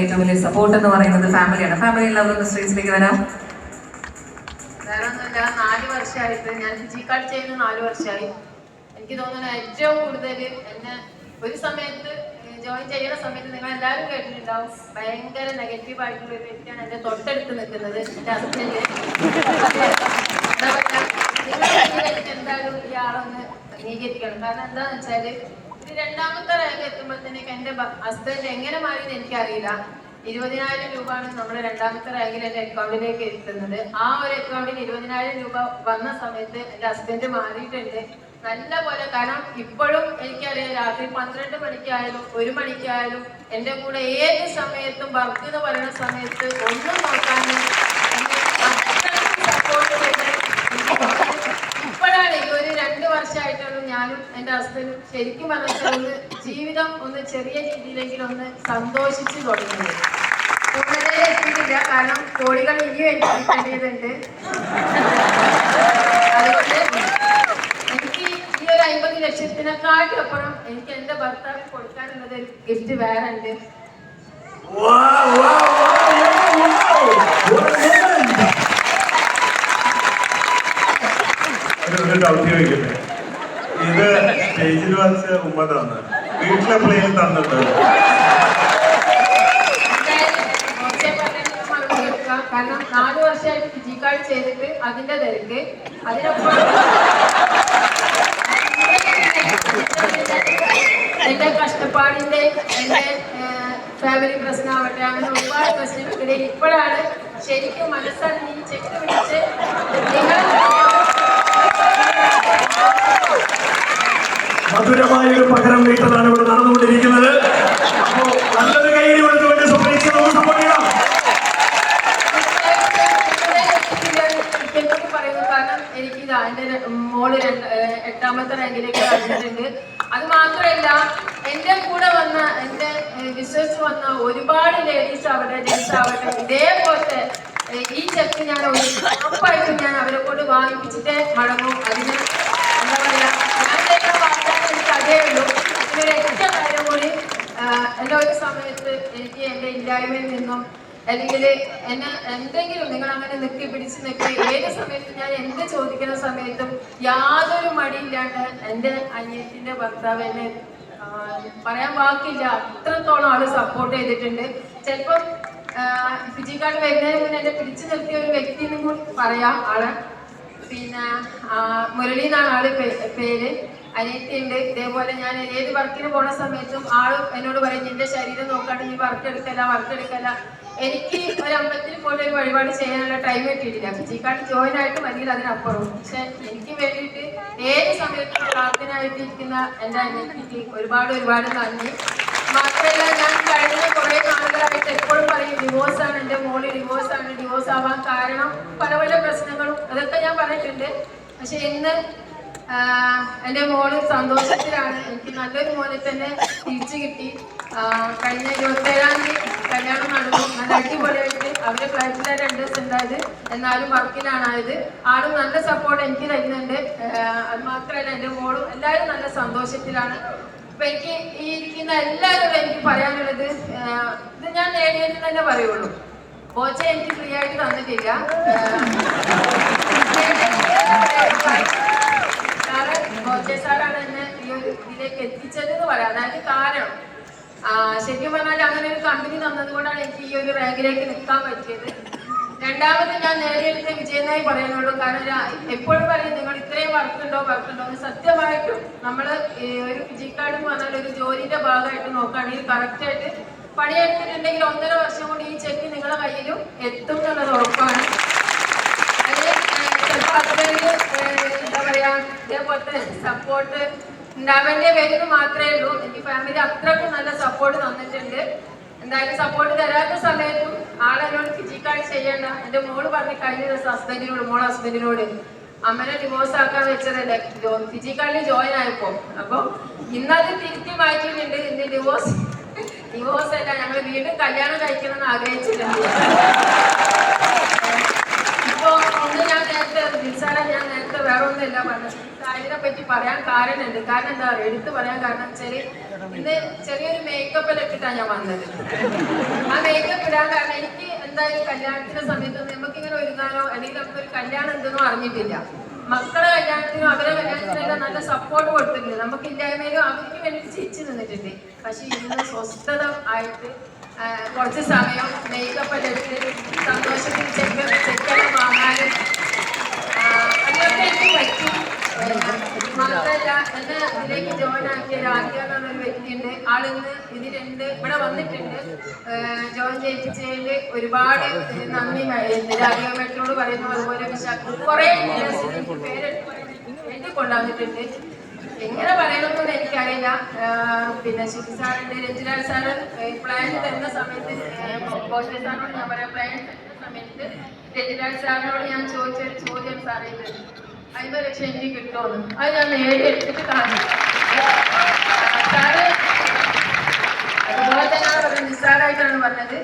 ലൈഫിൽ ഏറ്റവും വലിയ സപ്പോർട്ട് എന്ന് പറയുന്നത് ഫാമിലിയാണ് ഫാമിലി എല്ലാവരും സ്ട്രീറ്റ്സിലേക്ക് വരാം. വേറെ ഒന്നുമില്ല നാല് വർഷമായിട്ട് ഞാൻ ഫിജിക്കാൾ ചെയ്യുന്ന നാല് വർഷമായി എനിക്ക് തോന്നുന്നു ഏറ്റവും കൂടുതൽ എന്നെ ഒരു സമയത്ത് ജോയിൻ ചെയ്യുന്ന സമയത്ത് നിങ്ങൾ എല്ലാവരും കേട്ടിട്ടുണ്ടാവും. ഭയങ്കര നെഗറ്റീവ് ആയിട്ടുള്ള ഒരു വ്യക്തിയാണ് എന്റെ തൊട്ടടുത്ത് നിൽക്കുന്നത്. എന്റെ ഹസ്ബൻഡ് നിങ്ങൾ എന്തായാലും ഈ ആളൊന്ന് അംഗീകരിക്കണം. കാരണം എന്താന്ന് വെച്ചാൽ രണ്ടാമത്തെ റാങ്ക് എത്തുമ്പോഴത്തേക്ക് എന്റെ ഹസ്ബൻഡ് എങ്ങനെ മാറി മാറിയെന്ന് എനിക്കറിയില്ല. ഇരുപതിനായിരം രൂപയാണ് നമ്മുടെ രണ്ടാമത്തെ റാങ്കിൽ എന്റെ അക്കൗണ്ടിലേക്ക് എത്തുന്നത്. ആ ഒരു അക്കൗണ്ടിൽ ഇരുപതിനായിരം രൂപ വന്ന സമയത്ത് എന്റെ ഹസ്ബൻഡ് മാറിയിട്ടുണ്ട്. നല്ല പോലെ കാരണം ഇപ്പോഴും എനിക്കറിയാം രാത്രി പന്ത്രണ്ട് മണിക്കായാലും ഒരു മണിക്കായാലും എന്റെ കൂടെ ഏത് സമയത്തും വർക്ക് എന്ന് പറയുന്ന സമയത്ത് ഒന്നും നോക്കാനും സപ്പോർട്ട് ചെയ്ത് ഇപ്പോഴാണ് ഈ ഒരു രണ്ട് വർഷമായിട്ടുള്ള ഞാനും എന്റെ ഹസ്ബൻഡും ശരിക്കും പറഞ്ഞാൽ ഒന്ന് ജീവിതം ഒന്ന് ചെറിയ രീതിയിലെങ്കിലും ഒന്ന് സന്തോഷിച്ചു തുടങ്ങുന്നത്. കൂടുതലേ എത്തിയിട്ടില്ല കാരണം കോടികൾ ഇനിയും എനിക്ക് കിട്ടേണ്ടതുണ്ട്. അതുകൊണ്ട് എനിക്ക് ഈ ഒരു അമ്പത് ലക്ഷത്തിനെക്കാട്ടും അപ്പുറം എനിക്ക് എന്റെ ഭർത്താവിന് കൊടുക്കാനുള്ളത് ഗിഫ്റ്റ് വേറെ ഉണ്ട്. ഒരു ഇത് സ്റ്റേജിൽ വച്ച് ഉമ്മ തന്ന് വീട്ടിലെ പ്ലേയിൽ തന്നിട്ടുണ്ട് നാല് ചെയ്തിട്ട് എന്റെ കഷ്ടപ്പാടിന്റെ ഫാമിലി പ്രശ്നമാവട്ടെ അങ്ങനെ ഒരുപാട് പ്രശ്നങ്ങൾക്കിടയിൽ ഇപ്പോഴാണ് ശരിക്കും മനസ്സറിഞ്ഞ് ചെക്ക് പിടിച്ച് നിങ്ങൾ മധുരമായ ഒരു പകരം വീട്ടലാണ് ഇവിടെ നടന്നുകൊണ്ടിരിക്കുന്നത്. അപ്പോ നല്ലൊരു കൈയ്യടി കൊടുത്തുകൊണ്ട് സ്വപ്നിച്ച് നമുക്ക് സമ്മതിക്കാം ടിക്കറ്റ് പറയുന്നു. കാരണം എനിക്ക് ഇതാ എന്റെ മോൾ എട്ടാമത്തെ റാങ്കിലേക്ക് വന്നിട്ടുണ്ട്. അത് മാത്രമല്ല എന്റെ കൂടെ വന്ന എന്റെ വിശ്വസിച്ച് വന്ന ഒരുപാട് ലേഡീസ് ആവട്ടെ ജെന്റ്സ് ആവട്ടെ ഇതേപോലത്തെ ഈ ചെക്ക് ഞാൻ ഉറപ്പായിട്ടും ഞാൻ അവരെ കൊണ്ട് വാങ്ങിപ്പിച്ചിട്ടേ മടങ്ങും അതിന് എന്താ പറയാ ഞാൻ ചെയ്യുന്ന വാഗ്ദാനം എനിക്ക് അതേ ഉള്ളൂ ഇതിനൊരു ഒറ്റ കാര്യം കൂടി ആഹ് എല്ലാ ഒരു സമയത്ത് എനിക്ക് എന്റെ ഇല്ലായ്മയിൽ നിന്നും അല്ലെങ്കിൽ എന്നെ എന്തെങ്കിലും നിങ്ങൾ അങ്ങനെ നിർത്തി പിടിച്ച് നിൽക്കി ഏത് സമയത്തും ഞാൻ എന്ത് ചോദിക്കുന്ന സമയത്തും യാതൊരു മടിയില്ലാണ്ട് എന്റെ അനിയത്തിന്റെ ഭർത്താവ് എന്നെ പറയാൻ വാക്കില്ല. അത്രത്തോളം ആൾ സപ്പോർട്ട് ചെയ്തിട്ടുണ്ട്. ചിലപ്പം ഫിജിക്കാട് വരുന്നതിന് മുന്നേ എന്നെ പിടിച്ചു നിർത്തിയ ഒരു വ്യക്തി എന്നും കൂടി പറയാം ആൾ. പിന്നെ മുരളി എന്നാണ് ആൾ പേര്. അനിയത്തിയുണ്ട്. ഇതേപോലെ ഞാൻ ഏത് വർക്കിന് പോണ സമയത്തും ആൾ എന്നോട് പറയും നിന്റെ ശരീരം നോക്കാണ്ട് നീ വർക്ക് എടുക്കല്ല വർക്ക് എടുക്കല്ല. എനിക്ക് ഒരു അമ്പലത്തിൽ പോയിട്ട് ഒരു വഴിപാട് ചെയ്യാനുള്ള ടൈം കിട്ടിയിട്ടില്ല. ഫിജിക്കാട്ട് ജോയിൻ ആയിട്ട് അല്ലെങ്കിൽ അതിനപ്പുറം പക്ഷെ എനിക്ക് വേണ്ടിയിട്ട് ഏത് സമയത്തും പ്രാർത്ഥനയായിട്ടിരിക്കുന്ന എന്റെ അനിയത്തിക്ക് ഒരുപാട് ഒരുപാട് നന്ദി. മാത്രമല്ല ഞാൻ കഴിഞ്ഞ കുറെ നാളുകളായിട്ട് എപ്പോഴും പറയും ഡിവോഴ്സ് ആണ് എന്റെ മോൾ ഡിവോഴ്സ് ആണ് ഡിവോഴ്സ് ആവാൻ കാരണം പല പല പ്രശ്നങ്ങളും. അതൊക്കെ ഞാൻ പറഞ്ഞിട്ടുണ്ട്. പക്ഷെ ഇന്ന് എന്റെ മോൾ സന്തോഷത്തിലാണ്. എനിക്ക് നല്ലൊരു മോനെ തന്നെ തിരിച്ചു കിട്ടി. കഴിഞ്ഞ ഇരുപത്തേഴാം തീയതി കല്യാണം നടന്നു. നല്ല അടിപൊളിയായിട്ട് അവരെ ഫ്ലൈറ്റിലെ രണ്ട് ദിവസം ഉണ്ടായത്. എന്നാലും വർക്കിലാണ് ആയത്. ആളും നല്ല സപ്പോർട്ട് എനിക്ക് തരുന്നുണ്ട്. അത് മാത്രമല്ല എന്റെ മോളും എല്ലാവരും നല്ല സന്തോഷത്തിലാണ്. അപ്പൊ എനിക്ക് ഈ ഇരിക്കുന്ന എല്ലാവരോടും എനിക്ക് പറയാനുള്ളത് ഇത് ഞാൻ നേടിയെന്ന് തന്നെ പറയുള്ളൂ. കോച്ച എനിക്ക് ഫ്രീ ആയിട്ട് തന്നിട്ടില്ല കാരണം കോച്ച സാറാണ് എന്നെ ഈ ഒരു ഇതിലേക്ക് എത്തിച്ചത് എന്ന് പറയാം. അതായത് കാരണം ശരിക്കും പറഞ്ഞാൽ അങ്ങനെ ഒരു കമ്പനി തന്നത് കൊണ്ടാണ് എനിക്ക് ഈ ഒരു റാങ്കിലേക്ക് നിൽക്കാൻ പറ്റിയത്. രണ്ടാമത് ഞാൻ നേടിയെടുത്ത വിജയനായി പറയാനുള്ളൂ. കാരണം എപ്പോഴും പറയും നിങ്ങൾ ഇത്രയും വർക്ക് ഉണ്ടോ വർക്ക് ഉണ്ടോ എന്ന് സത്യമായിട്ടും നമ്മൾ ഒരു ജി എന്ന് പറഞ്ഞാൽ ഒരു ജോലിയുടെ ഭാഗമായിട്ട് നോക്കുകയാണെങ്കിൽ കറക്റ്റായിട്ട് പണിയെടുത്തിട്ടുണ്ടെങ്കിൽ ഒന്നര വർഷം കൊണ്ട് ഈ ചെക്ക് നിങ്ങളുടെ കയ്യിലും എത്തും എന്നുള്ളത് ഉറപ്പാണ്. ചിലപ്പോൾ എന്താ പറയാ ഇതേപോലത്തെ സപ്പോർട്ട് ഉണ്ടാവേണ്ട വേദന മാത്രമേ ഉള്ളൂ. എനിക്ക് ഫാമിലി അത്രക്കും നല്ല സപ്പോർട്ട് തന്നിട്ടുണ്ട്. എന്തായാലും സപ്പോർട്ട് തരാത്ത സമയത്തും ആളെന്നോട് ഫിജിക്കായി ചെയ്യണ്ട. എന്റെ മോൾ പറഞ്ഞ് കഴിഞ്ഞ ദിവസം ഹസ്ബൻഡിനോട് മോളെ ഹസ്ബൻഡിനോട് അമ്മനെ ഡിവോഴ്സ് ആക്കാൻ വെച്ചതല്ലേ? ഫിജിക്കാളിൽ ജോയിൻ ആയപ്പോ അപ്പൊ ഇന്നത് തിരുത്തി മാറ്റിയിട്ടുണ്ട് ഇന്ന് ഡിവോഴ്സ് ഡിവോഴ്സ് അല്ല. ഞങ്ങൾ വീണ്ടും കല്യാണം കഴിക്കണം എന്ന് ആഗ്രഹിച്ചിട്ടുണ്ട്. ഇപ്പൊ ഒന്ന് ഞാൻ നേരത്തെ നിസ്സാരം ഞാൻ നേരത്തെ വേറെ ഒന്നുമില്ല പറഞ്ഞത്. സാരിനെ പറ്റി പറയാൻ കാരണമുണ്ട്. കാരണം എന്താ പറയുക എടുത്തു പറയാൻ കാരണം വെച്ചാൽ ഇന്ന് ചെറിയൊരു മേക്കപ്പിൽ ഇട്ടിട്ടാണ് ഞാൻ വന്നത്. ആ മേക്കപ്പ് ഇടാൻ കാരണം എനിക്ക് എന്തായാലും കല്യാണത്തിന്റെ സമയത്ത് നമുക്ക് ഇങ്ങനെ ഒരുങ്ങാനോ അല്ലെങ്കിൽ നമുക്കൊരു കല്യാണം എന്തെന്നോ അറിഞ്ഞിട്ടില്ല. മക്കളെ കല്യാണത്തിനും അവരെ കല്യാണത്തിനെല്ലാം നല്ല സപ്പോർട്ട് കൊടുത്തിട്ടുണ്ട്. നമുക്ക് ഇല്ലായ്മയിലും അവർക്ക് വേണ്ടി ചിരിച്ചു നിന്നിട്ടുണ്ട്. പക്ഷെ ഇന്ന് സ്വസ്ഥത ആയിട്ട് കുറച്ച് സമയം മേക്കപ്പ് എടുത്ത് ഇട്ട് സന്തോഷത്തിൽ ചെക്ക് ചെക്കനെ വാങ്ങാനും ആ, അതിനൊക്കെ എനിക്ക് പറ്റി മാത്രല്ല എന്നെ ഇതിലേക്ക് ജോയിൻ ആക്കിയ രാധിക എന്ന് പറഞ്ഞൊരു വ്യക്തിയുണ്ട് ആളിന്ന് ഇതിലുണ്ട് ഇവിടെ വന്നിട്ടുണ്ട് ജോയിൻ ചെയ്യിപ്പിച്ചതിൽ ഒരുപാട് നന്ദി മേട്ടിനോട് പറയുന്നു അതുപോലെ കുറെ പേരെടുത്ത് എഴുതി കൊണ്ടുവന്നിട്ടുണ്ട്. എങ്ങനെ പറയണമെന്നൊന്നും എനിക്കറിയില്ല. പിന്നെ ശിവ സാറുണ്ട് രഞ്ജിലാൽ സാറ് പ്ലാൻ തരുന്ന സമയത്ത് ബോഷെ സാറിനോട് ഞാൻ പറയാം പ്ലാൻ തരുന്ന സമയത്ത് രഞ്ജിലാൽ സാറിനോട് ഞാൻ ചോദിച്ച ഒരു ചോദ്യം സാറേ അൻപത് ലക്ഷം എനിക്ക് കിട്ടുമെന്ന് അത് ഞാൻ നേടിയെടുത്തിട്ട് കാണും നിസ്സാരമായിട്ടാണ് പറഞ്ഞത്.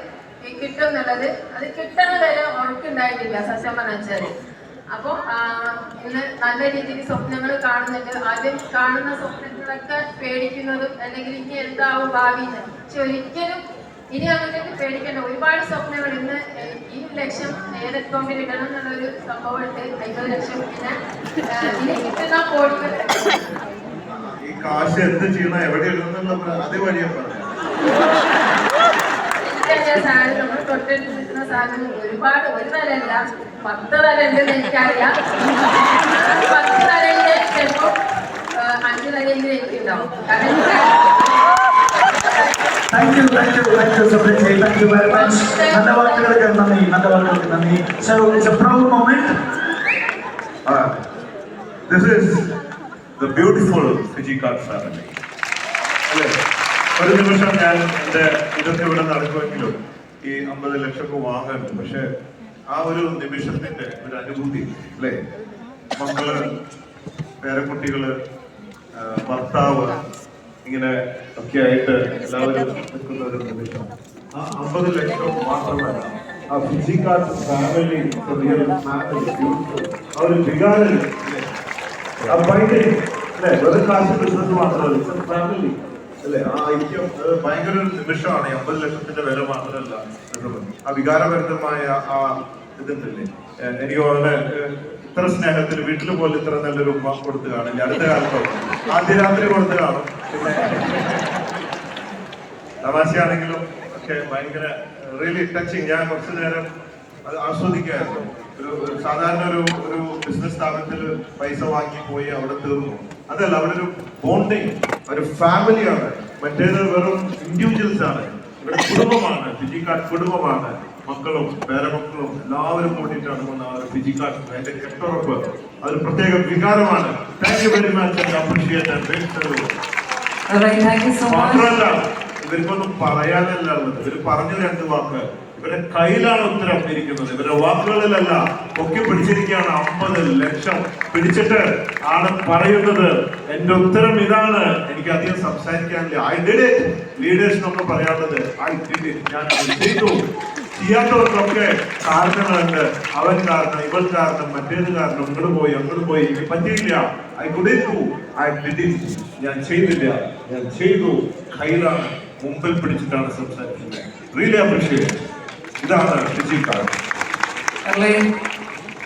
ഈ കിട്ടും എന്നുള്ളത് അത് കിട്ടണ വരെ ഉറക്കുണ്ടായിട്ടില്ല സത്യം പറഞ്ഞാൽ അപ്പൊ ഇന്ന് നല്ല രീതിയിൽ സ്വപ്നങ്ങൾ കാണുന്നുണ്ട്. ആദ്യം കാണുന്ന സ്വപ്നങ്ങളൊക്കെ പേടിക്കുന്നതും അല്ലെങ്കിൽ ഇനി എന്താവും ഭാവി എന്ന് പക്ഷെ ഒരിക്കലും ഇനി അങ്ങോട്ടേക്ക് പേടിക്കേണ്ട. ഒരുപാട് സ്വപ്നങ്ങൾ ഇന്ന് ഈ ലക്ഷം ഏത് അക്കൗണ്ടിൽ ഇടണം എന്നുള്ളൊരു സംഭവമുണ്ട്. അമ്പത് ലക്ഷം പിന്നെ ഇനി കിട്ടുന്ന കോടികൾ. ഈ കാശ് എന്ത് ചെയ്യണം എവിടെ ഇടുന്നുള്ള അതേ വഴിയാ പറയാം ഇത്രയും സാധനം നമ്മൾ തൊട്ടടുത്ത് നിൽക്കുന്ന സാധനം ഒരുപാട് ഒരു തലല്ല പത്ത് തല ഉണ്ടെന്ന് എനിക്കറിയാം. പത്ത് തലയിൽ ചിലപ്പോ ഏഹ്, അഞ്ച് തലയെങ്കിലും എനിക്കുണ്ടാവും. കാരണം thank you thank you thank you സുപ്രീജി thank you very much നല്ല വാക്കുകൾക്ക് നന്ദി നല്ല വാക്കുകൾക്ക് നന്ദി. So it's a proud moment this is the beautiful Fiji card family അല്ലേ ഒരു നിമിഷം ഞാൻ എന്റെ ഇതൊക്കെ ഇവിടെ നടക്കുമെങ്കിലും ഈ അമ്പത് ലക്ഷമൊക്കെ വാങ്ങുന്നുണ്ട് പക്ഷെ ആ ഒരു നിമിഷത്തിന്റെ ഒരു അനുഭൂതി അല്ലേ? മക്കൾ പേരക്കുട്ടികൾ ഭർത്താവ് ഇങ്ങനെ ഒക്കെ ആയിട്ട് എല്ലാവരും നിൽക്കുന്ന ഒരു നിമിഷം. ആ അമ്പത് ലക്ഷം മാത്രമല്ല ആ ഫിസിക്കൽ ഫാമിലി ആ ഒരു വികാരം? ആ അല്ലേ? വെറും കാശ് ബിസിനസ് മാത്രമല്ല ഫാമിലി. അല്ലേ? ആ ഐക്യം ഭയങ്കര ഒരു നിമിഷമാണ്. എൺപത് ലക്ഷത്തിന്റെ വില മാത്രമല്ല. ആ വികാരഭരിതമായ ആ ഇതുണ്ടല്ലേ? എനിക്ക് വളരെ ഇത്ര സ്നേഹത്തിൽ വീട്ടിൽ പോലും ഇത്ര നല്ലൊരു ഉമ്മ കൊടുത്തു കാണില്ല അടുത്ത കാലത്തോ? ആദ്യ രാത്രി കൊടുത്തു കാണും. തമാശയാണെങ്കിലും ഒക്കെ ഭയങ്കര റിയലി ടച്ചിങ് ഞാൻ കുറച്ചു നേരം അത് ആസ്വദിക്കുകയായിരുന്നു. ഒരു ഒരു സാധാരണ ഒരു ഒരു ബിസിനസ് സ്ഥാപനത്തിൽ പൈസ വാങ്ങി പോയി അവിടെ തീർന്നു. അതല്ല അവിടെ ഒരു ബോണ്ടിങ് ഒരു ഫാമിലിയാണ് മറ്റേത് വെറും ഇൻഡിവിജ്വൽസ് ആണ്. ഇവിടെ കുടുംബമാണ്. ഫിജിക്കാട് കുടുംബമാണ്. മക്കളും പേരമക്കളും എല്ലാവരും കൂടിയിട്ടാണ് വന്ന ഒരു ഫിജിക്കാട് അതിന്റെ കെട്ടുറപ്പ്. അതൊരു പ്രത്യേക വികാരമാണ്. Thank you very much appreciate. മാത്രമല്ല ഇവർക്കൊന്നും പറയാനല്ല ഉള്ളത്. ഇവർ പറഞ്ഞു രണ്ട് വാക്ക്. ഇവരുടെ കയ്യിലാണ് ഉത്തരം ഇരിക്കുന്നത്. ഇവരുടെ വാക്കുകളിലല്ല ഒക്കെ പിടിച്ചിരിക്കുകയാണ് അമ്പത് ലക്ഷം. പിടിച്ചിട്ട് ആണ് പറയുന്നത്. എന്റെ ഉത്തരം ഇതാണ്. എനിക്ക് അധികം സംസാരിക്കാനില്ല. ഐ ഡിഡ് ഇറ്റ് ലീഡേഴ്സ് എന്നൊക്കെ പറയാനുള്ളത് ഐ ഡിഡ് ഞാൻ ചെയ്തു. ചെയ്യാത്തവർക്കൊക്കെ കാരണങ്ങളുണ്ട്. അവൻ കാരണം ഇവൻ കാരണം മറ്റേത് കാരണം ഇങ്ങോട്ട് പോയി അങ്ങോട്ട് പോയി. എനിക്ക് പറ്റിയില്ല. ഐ കുടിച്ചു ഐ ഡിഡ് ഞാൻ ചെയ്തില്ല. ഞാൻ ചെയ്തു. കയ്യിലാണ് മുമ്പിൽ പിടിച്ചിട്ടാണ് സംസാരിക്കുന്നത്. റിയലി അപ്രീഷിയേറ്റ് ഇതാണ് ഫിജിക്കാരൻ Alright.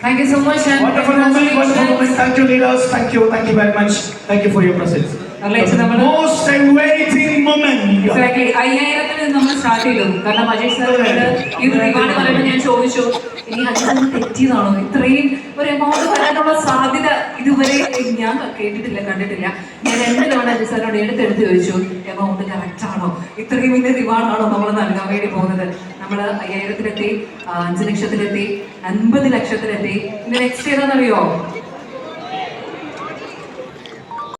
Thank you so much. and Wonderful moment, wonderful moment. Thank you, leaders. Thank you, thank you very much. Thank you for your presence. Alright, so The നമ്മള് most awaiting moment. Exactly. Start ചെയ്തത് കാരണം അജയ് സാറിനോട് ഒരു reward പറയുമ്പോൾ ഞാൻ ചോദിച്ചു ഇനി അജയ് തെറ്റിയതാണോ? ഇത്രയും ഒരു എമൗണ്ട് വരാനുള്ള സാധ്യത ഇതുവരെ ഞാൻ കേട്ടിട്ടില്ല കണ്ടിട്ടില്ല. ഞാൻ രണ്ട് തവണ അജയ് സാറിനോട് എടുത്തെടുത്ത് ചോദിച്ചു എമൗണ്ട് കറക്റ്റ് ആണോ? ഇത്രയും വലിയ റിവാർഡാണോ നമ്മൾ നൽകാൻ വേണ്ടി പോകുന്നത്? നമ്മൾ അയ്യായിരത്തിലെത്തി അഞ്ച് ലക്ഷത്തിലെത്തി അൻപത് ലക്ഷത്തിലെത്തി. ഇനി നെക്സ്റ്റ് ഏതാണെന്നറിയോ?